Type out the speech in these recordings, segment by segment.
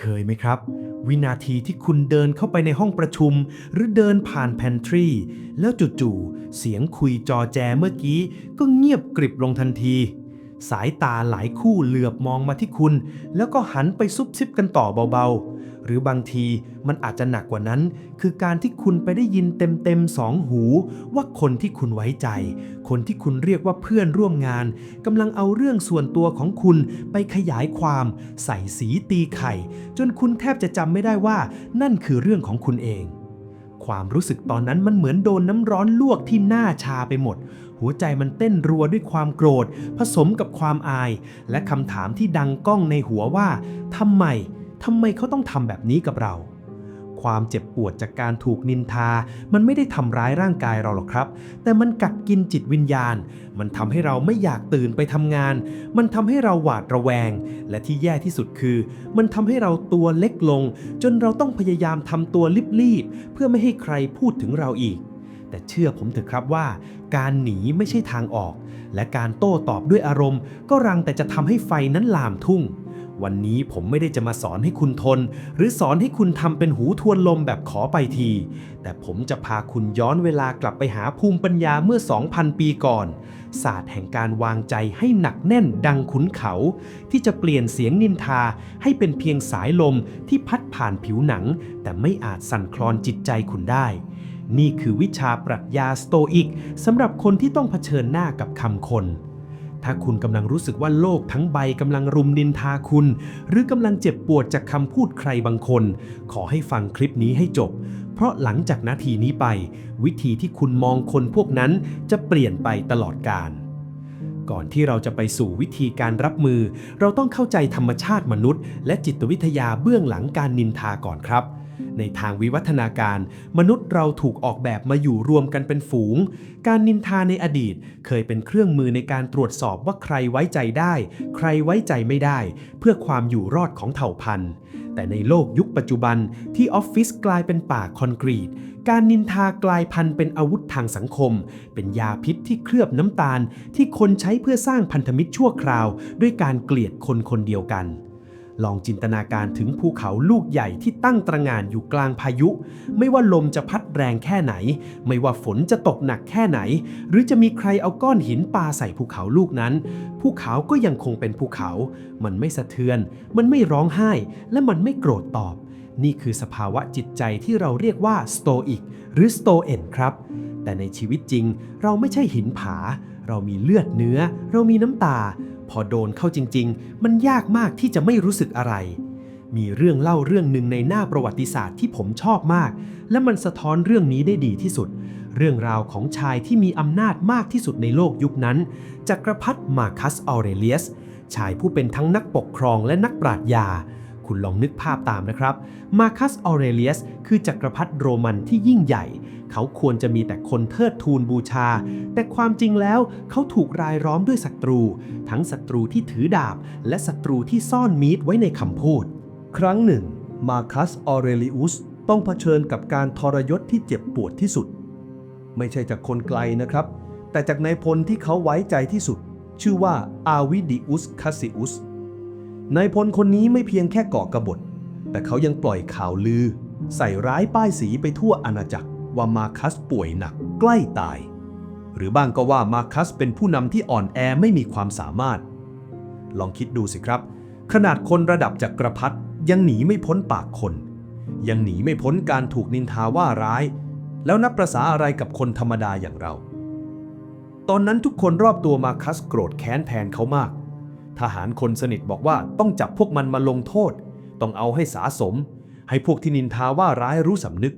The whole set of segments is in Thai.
เคยไหมครับ วินาทีที่คุณเดินเข้าไปในห้องประชุม หรือเดินผ่านแพนทรีแล้วจู่ๆเสียงคุยจอแจเมื่อกี้ ก็เงียบกริบลงทันที สายตาหลายคู่เหลือบมองมาที่คุณ แล้วก็หันไปซุบซิบกันต่อเบาๆ รือบางทีมันอาจจะหนักกว่านั้น คือการที่คุณไปได้ยินเต็มๆสองหู ว่าคนที่คุณไว้ใจ คนที่คุณเรียกว่าเพื่อนร่วมงานกำลังเอาเรื่องส่วนตัวของคุณไปขยายความ ใส่สีตีไข่ จนคุณแทบจะจำไม่ได้ว่า นั่นคือเรื่องของคุณเองความรู้สึกตอนนั้นมันเหมือนโดนน้ำร้อนลวกที่หน้าชาไปหมด หัวใจมันเต้นรัวด้วยความโกรธ ผสมกับความอาย และคำถามที่ดังก้องในหัวว่าทำไม ทำไมเขาต้องทำแบบนี้กับเรา ความเจ็บปวดจากการถูกนินทา มันไม่ได้ทำร้ายร่างกายเราหรอกครับ แต่มันกัดกินจิตวิญญาณ มันทำให้เราไม่อยากตื่นไปทำงาน มันทำให้เราหวาดระแวง และที่แย่ที่สุดคือ มันทำให้เราตัวเล็กลง จนเราต้องพยายามทำตัวรีบๆเพื่อไม่ให้ใครพูดถึงเราอีกแต่เชื่อผมเถอะครับว่า การหนีไม่ใช่ทางออก และการโต้ตอบด้วยอารมณ์ ก็รังแต่จะทำให้ไฟนั้นลามทุ่ง วันนี้ผมไม่ได้จะมาสอนให้คุณทน หรือสอนให้คุณทำเป็นหูทวนลมแบบขอไปที แต่ผมจะพาคุณย้อนเวลากลับไปหาภูมิปัญญาเมื่อ 2,000 ปีก่อน ศาสตร์แห่งการวางใจให้หนักแน่นดังขุนเขา ที่จะเปลี่ยนเสียงนินทาให้เป็นเพียงสายลมที่พัดผ่านผิวหนัง แต่ไม่อาจสั่นคลอนจิตใจคุณได้นี่คือวิชาปรัชญาสโตอิกสำหรับคนที่ต้องเผชิญหน้ากับคำคน ถ้าคุณกำลังรู้สึกว่าโลกทั้งใบกำลังรุมนินทาคุณ หรือกำลังเจ็บปวดจากคำพูดใครบางคน ขอให้ฟังคลิปนี้ให้จบ เพราะหลังจากนาทีนี้ไป วิธีที่คุณมองคนพวกนั้นจะเปลี่ยนไปตลอดกาลก่อนที่เราจะไปสู่วิธีการรับมือ เราต้องเข้าใจธรรมชาติมนุษย์ และจิตวิทยาเบื้องหลังการนินทาก่อนครับ ในทางวิวัฒนาการ มนุษย์เราถูกออกแบบมาอยู่รวมกันเป็นฝูง การนินทาในอดีตเคยเป็นเครื่องมือในการตรวจสอบว่าใครไว้ใจได้ ใครไว้ใจไม่ได้ เพื่อความอยู่รอดของเผ่าพันธุ์ แต่ในโลกยุคปัจจุบันที่ออฟฟิศกลายเป็นป่าคอนกรีต การนินทากลายพันธุ์เป็นอาวุธทางสังคม เป็นยาพิษที่เคลือบน้ำตาล ที่คนใช้เพื่อสร้างพันธมิตรชั่วคราว ด้วยการเกลียดคนคนเดียวกัน ลองจินตนาการถึงภูเขาลูกใหญ่ที่ตั้งตระงานอยู่กลางพายุ ไม่ว่าลมจะพัดแรงแค่ไหน ไม่ว่าฝนจะตกหนักแค่ไหน หรือจะมีใครเอาก้อนหินปาใส่ภูเขาลูกนั้น ภูเขาก็ยังคงเป็นภูเขา มันไม่สะเทือน มันไม่ร้องไห้ และมันไม่โกรธตอบ นี่คือสภาวะจิตใจที่เราเรียกว่าสโตอิกหรือสโตเอนครับ แต่ในชีวิตจริง เราไม่ใช่หินผา เรามีเลือดเนื้อ เรามีน้ำตา พอโดนเข้าจริง ๆ มันยากมากที่จะไม่รู้สึกอะไร มีเรื่องเล่าเรื่องหนึ่งในหน้าประวัติศาสตร์ที่ผมชอบมาก และมันสะท้อนเรื่องนี้ได้ดีที่สุด เรื่องราวของชายที่มีอำนาจมากที่สุดในโลกยุคนั้น จักรพรรดิมาคัสออเรเลียส ชายผู้เป็นทั้งนักปกครองและนักปราชญา คุณลองนึกภาพตามนะครับ มาคัสออเรเลียสคือจักรพรรดิโรมันที่ยิ่งใหญ่ เขาควรจะมีแต่คนเทิดทูนบูชา แต่ความจริงแล้วเขาถูกรายล้อมด้วยศัตรู ทั้งศัตรูที่ถือดาบ และศัตรูที่ซ่อนมีดไว้ในคำพูด ครั้งหนึ่ง มาคัสออเรลิอุสต้องเผชิญกับการทรยศที่เจ็บปวดที่สุด ไม่ใช่จากคนไกลนะครับ แต่จากนายพลที่เขาไว้ใจที่สุด ชื่อว่าอาวิดิอุสคาซิอุส นายพลคนนี้ไม่เพียงแค่ก่อกระบฏ แต่เขายังปล่อยข่าวลือ ใส่ร้ายป้ายสีไปทั่วอาณาจักรว่ามาคัสป่วยหนักใกล้ตาย หรือบ้างก็ว่ามาคัสเป็นผู้นำที่อ่อนแอไม่มีความสามารถ ลองคิดดูสิครับ ขนาดคนระดับจักรพรรดิยังหนีไม่พ้นปากคน ยังหนีไม่พ้นการถูกนินทาว่าร้าย แล้วนับประษาอะไรกับคนธรรมดาอย่างเรา ตอนนั้นทุกคนรอบตัวมาคัสโกรธแค้นแทนเขามาก ทหารคนสนิทบอกว่าต้องจับพวกมันมาลงโทษ ต้องเอาให้สาสม ให้พวกที่นินทาว่าร้ายรู้สำนึก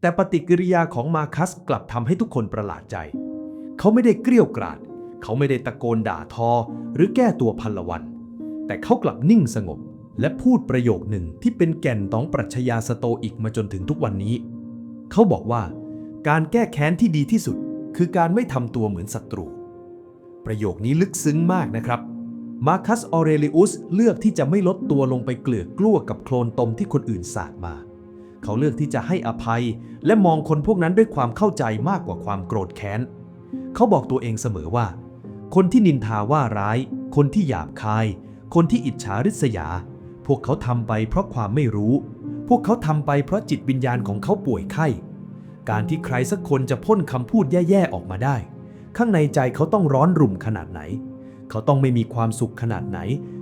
แต่ปฏิกิริยาของมาคัสกลับทำให้ทุกคนประหลาดใจ เขาไม่ได้เกรี้ยกราด เขาไม่ได้ตะโกนด่าทอ หรือแก้ตัวพันละวัน แต่เขากลับนิ่งสงบ และพูดประโยคหนึ่งที่เป็นแก่นของปรัชญาสโตอิกมาจนถึงทุกวันนี้ เขาบอกว่า การแก้แค้นที่ดีที่สุด คือการไม่ทำตัวเหมือนศัตรู ประโยคนี้ลึกซึ้งมากนะครับ มาคัสออเรลิอุสเลือกที่จะไม่ลดตัวลงไปเกลือกกลั้วกับโคลนตมที่คนอื่นสาดมา เขาเลือกที่จะให้อภัย และมองคนพวกนั้นด้วยความเข้าใจมากกว่าความโกรธแค้น เขาบอกตัวเองเสมอว่า คนที่นินทาว่าร้าย คนที่หยาบคาย คนที่อิจฉาริษยา พวกเขาทำไปเพราะความไม่รู้ พวกเขาทำไปเพราะจิตวิญญาณของเขาป่วยไข้ การที่ใครสักคนจะพ่นคำพูดแย่ๆออกมาได้ ข้างในใจเขาต้องร้อนรุ่มขนาดไหน เขาต้องไม่มีความสุขขนาดไหน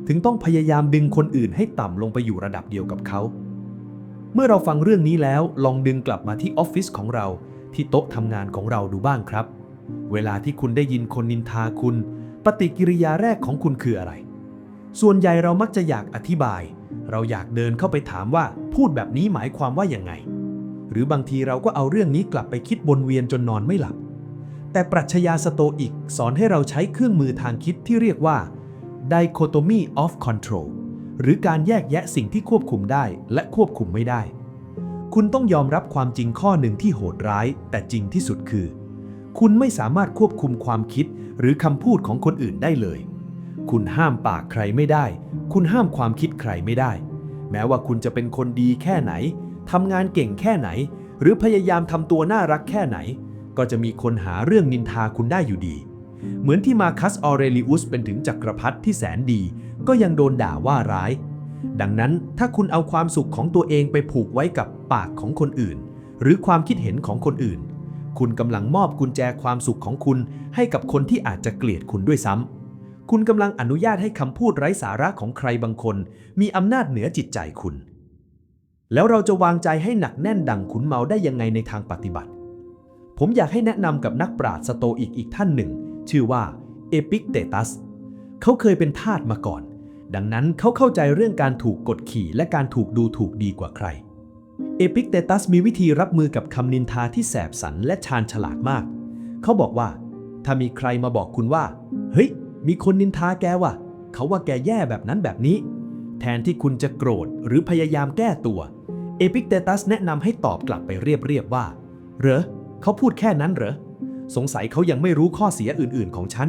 ถึงต้องพยายามดึงคนอื่นให้ต่ำลงไปอยู่ระดับเดียวกับเขา เมื่อเราฟังเรื่องนี้แล้วลองดึงกลับมาที่ออฟฟิศของเรา ที่โต๊ะทำงานของเราดูบ้างครับ เวลาที่คุณได้ยินคนนินทาคุณ ปฏิกิริยาแรกของคุณคืออะไร ส่วนใหญ่เรามักจะอยากอธิบาย เราอยากเดินเข้าไปถามว่าพูดแบบนี้หมายความว่าอย่างไง หรือบางทีเราก็เอาเรื่องนี้กลับไปคิดวนเวียนจนนอนไม่หลับ แต่ปรัชญาสโตอิกสอนให้เราใช้เครื่องมือทางคิดที่เรียกว่า dichotomy of control หรือการแยกแยะสิ่งที่ควบคุมได้และควบคุมไม่ได้ คุณต้องยอมรับความจริงข้อหนึ่งที่โหดร้าย แต่จริงที่สุดคือ คุณไม่สามารถควบคุมความคิดหรือคำพูดของคนอื่นได้เลย คุณห้ามปากใครไม่ได้ คุณห้ามความคิดใครไม่ได้ แม้ว่าคุณจะเป็นคนดีแค่ไหนทำงานเก่งแค่ไหน หรือพยายามทำตัวน่ารักแค่ไหน ก็จะมีคนหาเรื่องนินทาคุณได้อยู่ดี เหมือนที่มาคัสออเรลิอุสเป็นถึงจักรพรรดิที่แสนดี ก็ยังโดนด่าว่าร้าย ดังนั้นถ้าคุณเอาความสุขของตัวเองไปผูกไว้กับปากของคนอื่น หรือความคิดเห็นของคนอื่น คุณกำลังมอบกุญแจความสุขของคุณ ให้กับคนที่อาจจะเกลียดคุณด้วยซ้ำคุณกำลังอนุญาตให้คำพูดไร้สาระของใครบางคน มีอำนาจเหนือจิตใจคุณแล้วเราจะวางใจให้หนักแน่นดังขุนเมาได้ยังไงในทางปฏิบัติ ผมอยากให้แนะนำกับนักปราชญ์สโตอิกอีกท่านหนึ่ง ชื่อว่าเอปิกเตตัสเขาเคยเป็นทาสมาก่อน ดังนั้นเขาเข้าใจเรื่องการถูกกดขี่และการถูกดูถูกดีกว่าใคร เอปิกเตตัสมีวิธีรับมือกับคำนินทาที่แสบสันและชาญฉลาดมาก เขาบอกว่า ถ้ามีใครมาบอกคุณว่า เฮ้ย มีคนนินทาแกว่ะ เขาว่าแกแย่แบบนั้นแบบนี้ แทนที่คุณจะโกรธหรือพยายามแก้ตัว เอปิกเตตัสแนะนำให้ตอบกลับไปเรียบๆว่า เหรอ เขาพูดแค่นั้นเหรอ สงสัยเขายังไม่รู้ข้อเสียอื่นๆของฉัน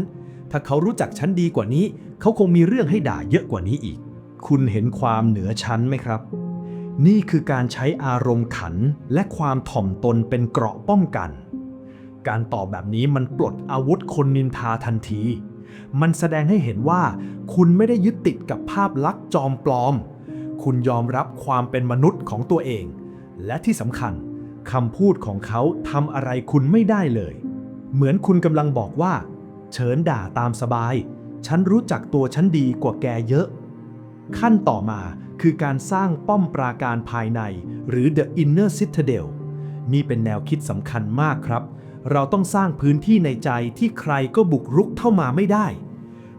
ถ้าเขารู้จักฉันดีกว่านี้ เขาคงมีเรื่องให้ด่าเยอะกว่านี้อีก คุณเห็นความเหนือชั้นไหมครับ นี่คือการใช้อารมณ์ขันและความถ่อมตนเป็นเกราะป้องกัน การตอบแบบนี้มันปลดอาวุธคนนินทาทันที มันแสดงให้เห็นว่า คุณไม่ได้ยึดติดกับภาพลักษณ์จอมปลอม คุณยอมรับความเป็นมนุษย์ของตัวเอง และที่สำคัญ คำพูดของเขาทำอะไรคุณไม่ได้เลย เหมือนคุณกำลังบอกว่าเชิญด่าตามสบาย ฉันรู้จักตัวฉันดีกว่าแกเยอะ ขั้นต่อมาคือการสร้างป้อมปราการภายใน หรือ the inner citadel นี่เป็นแนวคิดสำคัญมากครับ เราต้องสร้างพื้นที่ในใจที่ใครก็บุกรุกเข้ามาไม่ได้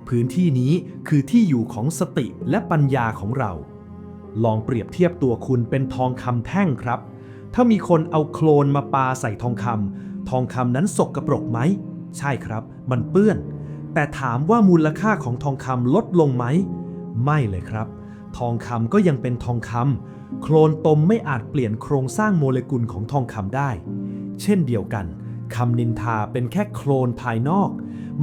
พื้นที่นี้คือที่อยู่ของสติและปัญญาของเรา ลองเปรียบเทียบตัวคุณเป็นทองคำแท่งครับ ถ้ามีคนเอาโคลนมาปาใส่ทองคำทองคำนั้นสกรปรกไหม ใช่ครับ มันเปื้อน แต่ถามว่ามูลค่าของทองคำลดลงไหม ไม่เลยครับ ทองคำก็ยังเป็นทองคำโคลนตมไม่อาจเปลี่ยนโครงสร้างโมเลกุลของทองคำได้ เช่นเดียวกันคำนินทาเป็นแค่โคลนภายนอก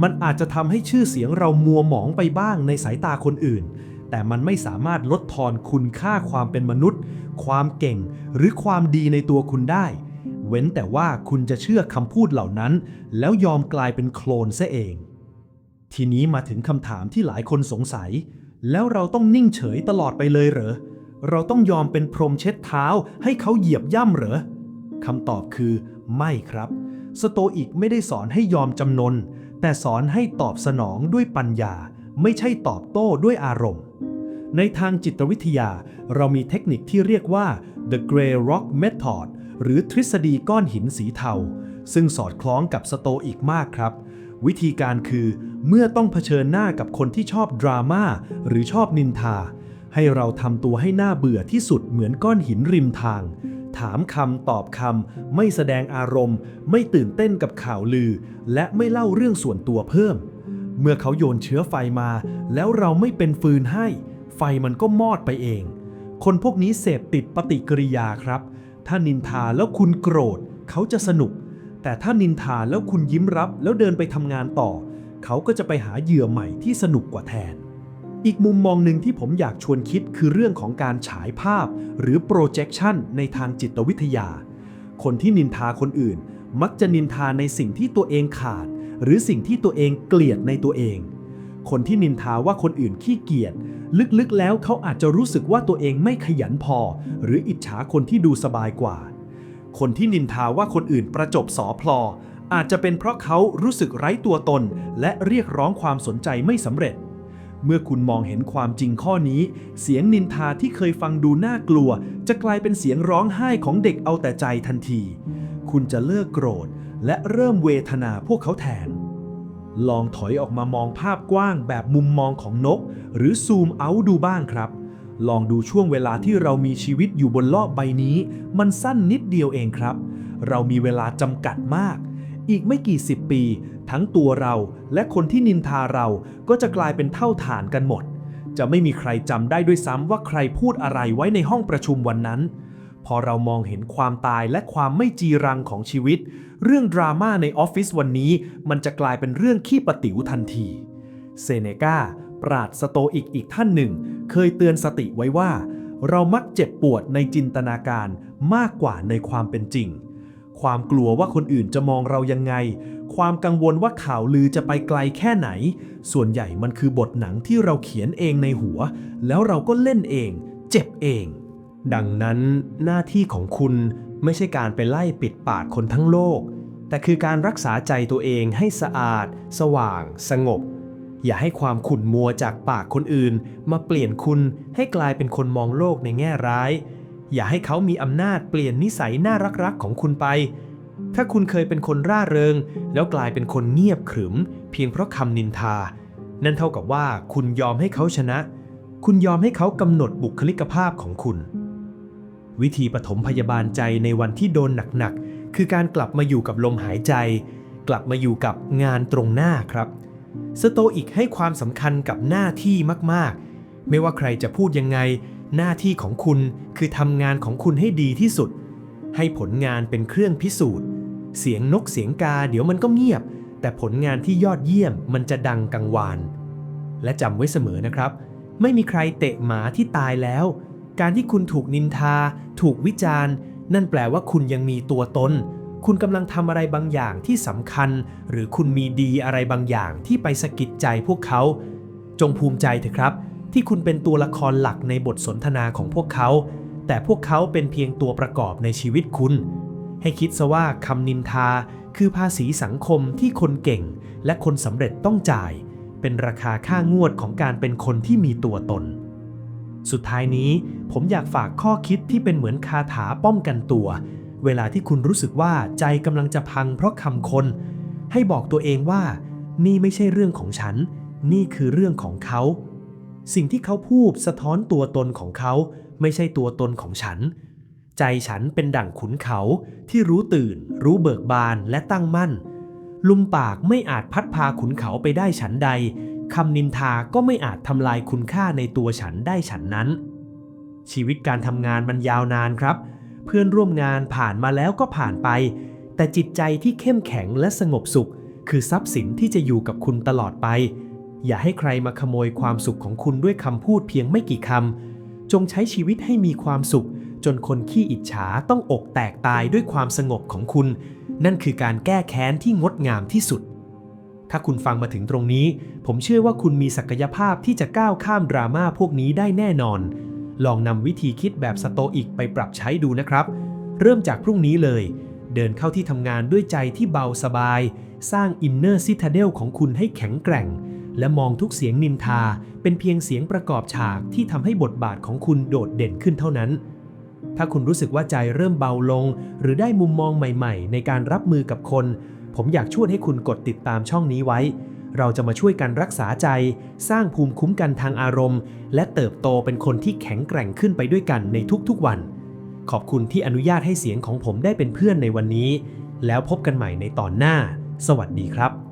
มันอาจจะทำให้ชื่อเสียงเรามัวหมองไปบ้างในสายตาคนอื่น แต่มันไม่สามารถลดทอนคุณค่าความเป็นมนุษย์ ความเก่ง หรือความดีในตัวคุณได้ เว้นแต่ว่าคุณจะเชื่อคำพูดเหล่านั้น แล้วยอมกลายเป็นโคลนซะเอง ทีนี้มาถึงคำถามที่หลายคนสงสัย แล้วเราต้องนิ่งเฉยตลอดไปเลยเหรอ เราต้องยอมเป็นพรมเช็ดเท้า ให้เขาเหยียบย่ำเหรอคำตอบคือไม่ครับ สโตอิกไม่ได้สอนให้ยอมจำนน แต่สอนให้ตอบสนองด้วยปัญญา ไม่ใช่ตอบโต้ด้วยอารมณ์ ในทางจิตวิทยา เรามีเทคนิคที่เรียกว่า the gray rock method หรือทฤษฎีก้อนหินสีเทา ซึ่งสอดคล้องกับสโตอิกมากครับ วิธีการคือ เมื่อต้องเผชิญหน้ากับคนที่ชอบดราม่าหรือชอบนินทา ให้เราทำตัวให้หน้าเบื่อที่สุดเหมือนก้อนหินริมทาง ถามคำตอบคำไม่แสดงอารมณ์ ไม่ตื่นเต้นกับข่าวลือ และไม่เล่าเรื่องส่วนตัวเพิ่ม เมื่อเขาโยนเชื้อไฟมา แล้วเราไม่เป็นฟืนให้ ไฟมันก็มอดไปเอง คนพวกนี้เสพติดปฏิกิริยาครับ ถ้านินทาแล้วคุณโกรธ เขาจะสนุก แต่ถ้านินทาแล้วคุณยิ้มรับแล้วเดินไปทำงานต่อ เขาก็จะไปหาเหยื่อใหม่ที่สนุกกว่าแทน อีกมุมมองหนึ่งที่ผมอยากชวนคิดคือเรื่องของการฉายภาพ หรือ projection ในทางจิตวิทยา คนที่นินทาคนอื่น มักจะนินทาในสิ่งที่ตัวเองขาด หรือสิ่งที่ตัวเองเกลียดในตัวเอง คนที่นินทาว่าคนอื่นขี้เกียจ ลึกๆแล้วเขาอาจจะรู้สึกว่าตัวเองไม่ขยันพอ หรืออิจฉาคนที่ดูสบายกว่า คนที่นินทาว่าคนอื่นประจบสอพลอ อาจจะเป็นเพราะเขารู้สึกไร้ตัวตน และเรียกร้องความสนใจไม่สำเร็จ เมื่อคุณมองเห็นความจริงข้อนี้ เสียงนินทาที่เคยฟังดูน่ากลัว จะกลายเป็นเสียงร้องไห้ของเด็กเอาแต่ใจทันที คุณจะเลิกโกรธ และเริ่มเวทนาพวกเขาแทน ลองถอยออกมามองภาพกว้างแบบมุมมองของนก หรือซูมเอาดูบ้างครับ ลองดูช่วงเวลาที่เรามีชีวิตอยู่บนโลกใบนี้ มันสั้นนิดเดียวเองครับ เรามีเวลาจำกัดมาก อีกไม่กี่สิบปี ทั้งตัวเราและคนที่นินทาเราก็จะกลายเป็นเท่าฐานกันหมด จะไม่มีใครจำได้ด้วยซ้ำว่าใครพูดอะไรไว้ในห้องประชุมวันนั้น พอเรามองเห็นความตายและความไม่จีรังของชีวิต เรื่องดราม่าในออฟฟิศวันนี้มันจะกลายเป็นเรื่องขี้ประติ๋วทันที เซเนกาปราดสโตอิกอีกท่านหนึ่ง เคยเตือนสติไว้ว่า เรามักเจ็บปวดในจินตนาการมากกว่าในความเป็นจริง ความกลัวว่าคนอื่นจะมองเรายังไง ความกังวลว่าข่าวลือจะไปไกลแค่ไหน ส่วนใหญ่มันคือบทหนังที่เราเขียนเองในหัว แล้วเราก็เล่นเอง เจ็บเอง ดังนั้นหน้าที่ของคุณไม่ใช่การไปไล่ปิดปากคนทั้งโลก แต่คือการรักษาใจตัวเองให้สะอาด สว่าง สงบ อย่าให้ความขุ่นมัวจากปากคนอื่น มาเปลี่ยนคุณให้กลายเป็นคนมองโลกในแง่ร้าย อย่าให้เขามีอำนาจเปลี่ยนนิสัยน่ารักๆของคุณไป ถ้าคุณเคยเป็นคนร่าเริง แล้วกลายเป็นคนเงียบขรึม เพียงเพราะคำนินทา นั่นเท่ากับว่าคุณยอมให้เขาชนะ คุณยอมให้เขากำหนดบุคลิกภาพของคุณ วิธีปฐมพยาบาลใจในวันที่โดนหนักๆ คือการกลับมาอยู่กับลมหายใจ กลับมาอยู่กับงานตรงหน้าครับ สโตอิกให้ความสำคัญกับหน้าที่มากๆ ไม่ว่าใครจะพูดยังไง หน้าที่ของคุณคือทำงานของคุณให้ดีที่สุด ให้ผลงานเป็นเครื่องพิสูจน์ เสียงนกเสียงกาเดี๋ยวมันก็เงียบ แต่ผลงานที่ยอดเยี่ยมมันจะดังกังวาน และจำไว้เสมอนะครับ ไม่มีใครเตะหมาที่ตายแล้ว การที่คุณถูกนินทา ถูกวิจารณ์ นั่นแปลว่าคุณยังมีตัวตน คุณกำลังทำอะไรบางอย่างที่สำคัญ หรือคุณมีดีอะไรบางอย่างที่ไปสะกิดใจพวกเขา จงภูมิใจเถอะครับ ที่คุณเป็นตัวละครหลักในบทสนทนาของพวกเขา แต่พวกเขาเป็นเพียงตัวประกอบในชีวิตคุณ ให้คิดซะว่าคำนินทาคือภาษีสังคมที่คนเก่ง และคนสำเร็จต้องจ่าย เป็นราคาค่างวดของการเป็นคนที่มีตัวตน สุดท้ายนี้ผมอยากฝากข้อคิดที่เป็นเหมือนคาถาป้องกันตัว เวลาที่คุณรู้สึกว่าใจกำลังจะพังเพราะคำคน ให้บอกตัวเองว่า นี่ไม่ใช่เรื่องของฉัน นี่คือเรื่องของเขา สิ่งที่เขาพูดสะท้อนตัวตนของเขา ไม่ใช่ตัวตนของฉัน ใจฉันเป็นดั่งขุนเขาที่รู้ตื่น รู้เบิกบานและตั้งมั่น ลุมปากไม่อาจพัดพาขุนเขาไปได้ฉันใด คำนินทาก็ไม่อาจทำลายคุณค่าในตัวฉันได้ฉันนั้น ชีวิตการทำงานมันยาวนานครับ เพื่อนร่วมงานผ่านมาแล้วก็ผ่านไป แต่จิตใจที่เข้มแข็งและสงบสุข คือทรัพย์สินที่จะอยู่กับคุณตลอดไป อย่าให้ใครมาขโมยความสุขของคุณด้วยคำพูดเพียงไม่กี่คำจงใช้ชีวิตให้มีความสุข จนคนขี้อิจฉาต้องอกแตกตายด้วยความสงบของคุณ นั่นคือการแก้แค้นที่งดงามที่สุด ถ้าคุณฟังมาถึงตรงนี้ ผมเชื่อว่าคุณมีศักยภาพที่จะก้าวข้ามดราม่าพวกนี้ได้แน่นอน ลองนำวิธีคิดแบบสโตอิกไปปรับใช้ดูนะครับ เริ่มจากพรุ่งนี้เลย เดินเข้าที่ทำงานด้วยใจที่เบาสบาย สร้างอินเนอร์ซิทาเดลของคุณให้แข็งแกร่ง และมองทุกเสียงนินทา เป็นเพียงเสียงประกอบฉากที่ทำให้บทบาทของคุณโดดเด่นขึ้นเท่านั้นถ้าคุณรู้สึกว่าใจเริ่มเบาลง หรือได้มุมมองใหม่ ๆ ในการรับมือกับคน ผมอยากชวนให้คุณกดติดตามช่องนี้ไว้ เราจะมาช่วยกันรักษาใจ สร้างภูมิคุ้มกันทางอารมณ์ และเติบโตเป็นคนที่แข็งแกร่งขึ้นไปด้วยกันในทุกๆวัน ขอบคุณที่อนุญาตให้เสียงของผมได้เป็นเพื่อนในวันนี้ แล้วพบกันใหม่ในตอนหน้า สวัสดีครับ